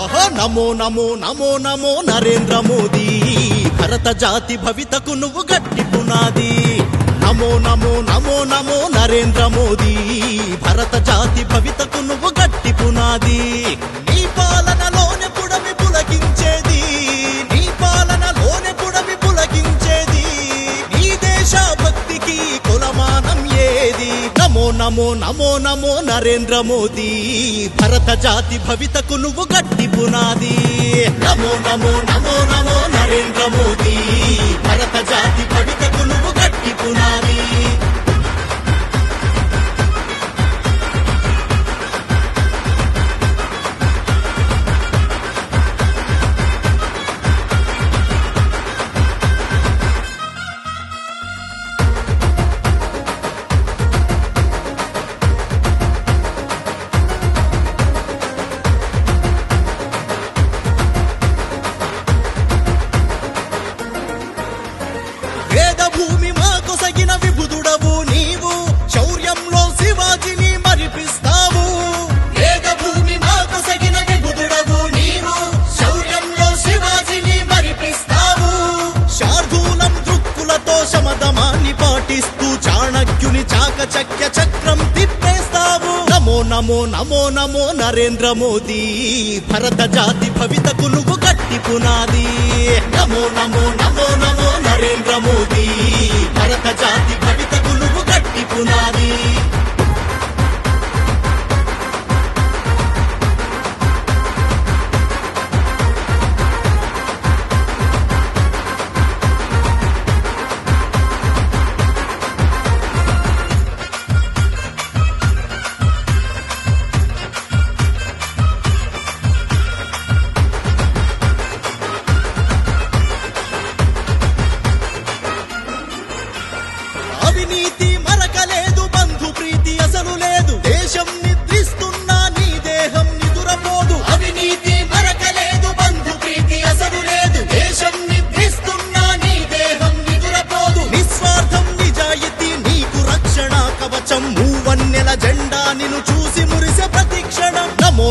ఆహా నమో నమో నమో నమో నరేంద్ర మోదీ. భరత జాతి భవితకు నువ్వు గట్టి పునాది. నమో నమో నమో నమో నరేంద్ర మోదీ. నమో నమో నమో నరేంద్ర మోదీ. భరత జాతి భవితకు నువ్వు గట్టి పునాది. నమో నమో నమో నమో నరేంద్ర మోదీ. భరత జాతి భవితకు నువ్వు భూమి సగిన విభుదుడవు నీవు. శౌర్యంలో శివాజీని మరిపిస్తావు. భూమి మాకు సగిన విభుదుడవు నీవు. శౌర్యంలో శివాజీని మరిపిస్తావు. శార్దూలం దృక్కులతో శమదమాన్ని పాటిస్తూ చాణక్యుని చాకచక్య చక్రం తిప్పేస్తావు. నమో నమో నమో నమో నరేంద్ర మోదీ. భరత జాతి భవితకు నువ్వు గట్టి పునాది. నమో నమో నమో నమో నరేంద్ర మోదీ.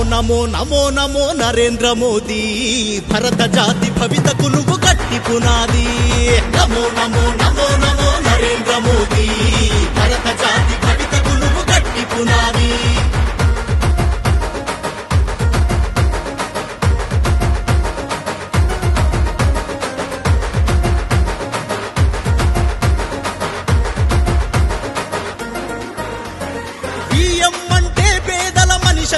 నమో నమో నమో నమో నరేంద్ర మోదీ. భరత జాతి భవితకు నువ్వు గట్టి పునాది. నమో నమో నమో నమో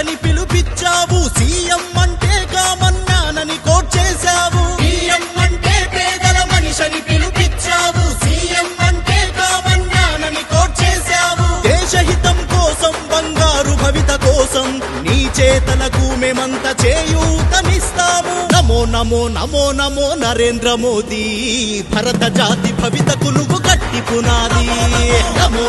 పేదల పిలుపిచ్చావు. సీఎం అంటే కామన్నానని కోట్ చేశావు. సీఎం అంటే పేదల మనిషిని పిలుపిచ్చావు. సీఎం అంటే కామన్నానని కోట్ చేశావు. దేశహితం కోసం బంగారు భవిత కోసం నీ చేతలకు మేమంత చేయూతనిస్తాము. నమో నమో నమో నమో నరేంద్ర మోదీ. భరత జాతి భవితకు నువ్వు గట్టి పునాది. నమో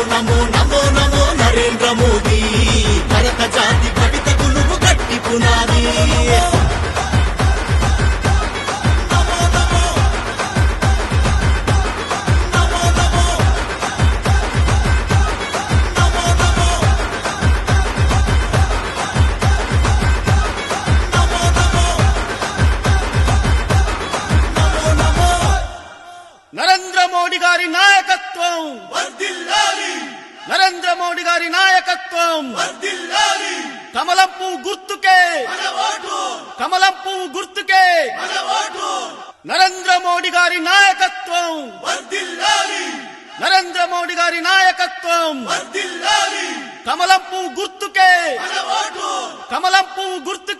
నరేంద్ర మోడీ గారి నాయకత్వం. కమలం పువ్వు గుర్తుకే. కమలం పువ్వు గుర్తుకే. నరేంద్ర మోడీ గారి నాయకత్వం. నరేంద్ర మోడీ గారి నాయకత్వం. కమలం పువ్వు గుర్తుకే. కమలం పువ్వు గుర్తు